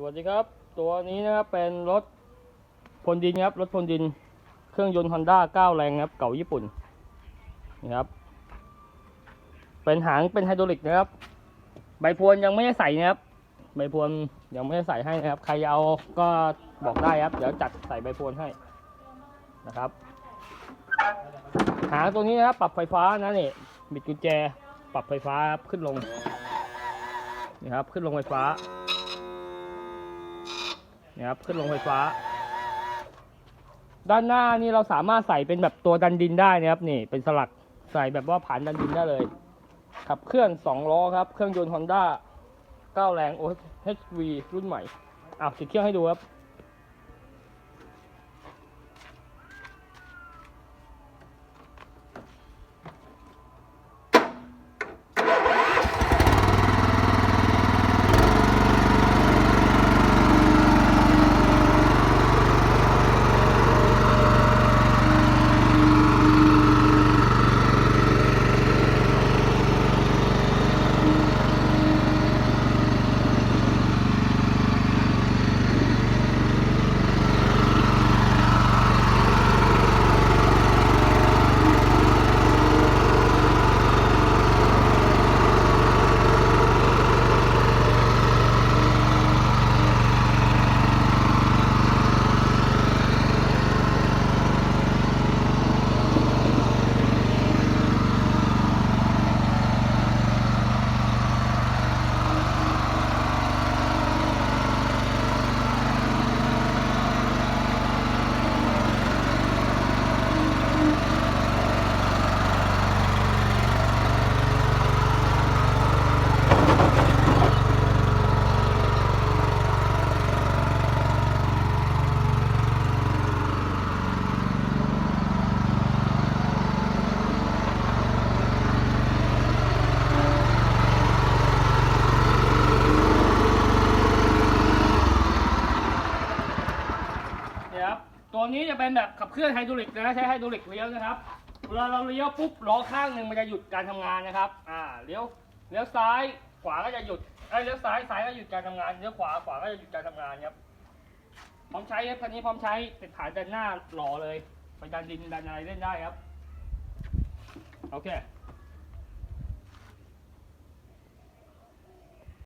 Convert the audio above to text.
สวัสดีครับ ตัวนี้นะครับเป็นรถพลดินครับ รถพลดิน เครื่องยนต์ฮอนด้า9แรงครับ เก่าญี่ปุ่นนี่ครับ เป็นหางเป็นไฮดรอลิกนะครับ ใบพรวนยังไม่ได้ใส่นะครับ ใบพรวนยังไม่ได้ใส่ให้นะครับ ใครเอาก็บอกได้ครับ เดี๋ยวจัดใส่ใบพรวนให้นะครับ หางตัวนี้นะครับ ปรับไฟฟ้านะนี่บิดกุญแจ ปรับไฟฟ้าครับขึ้นลงนี่ครับ ขึ้นลงไฟฟ้า นะครับ ขึ้นลงไฟฟ้า ด้านหน้านี่เราสามารถใส่เป็นแบบตัวดันดินได้นะครับนี่ เป็นสลักใส่แบบว่าผ่านดันดินได้เลยขับเครื่องสองล้อครับ เครื่องยนต์ Honda 9แรง OHV รุ่นใหม่อ้าวติดเครื่องให้ดูครับ you. ครับ ตัวนี้จะเป็นแบบขับเคลื่อนไฮดรอลิกนะใช้ไฮดรอลิกเลี้ยวนะครับเวลาเราเลี้ยวปุ๊บล้อข้างหนึ่งมันจะหยุดการทำงานนะครับอ่าเลี้ยวเลี้ยวซ้ายขวาก็จะหยุดเอ้เลี้ยวซ้ายซ้ายก็หยุดการทำงานเลี้ยวขวาขวาก็จะหยุดการทำงานครับพร้อมใช้ครับคันนี้พร้อมใช้ติดฐานด้านหน้าหล่อเลยไปดันดินดันอะไรเล่นได้ครับโอเค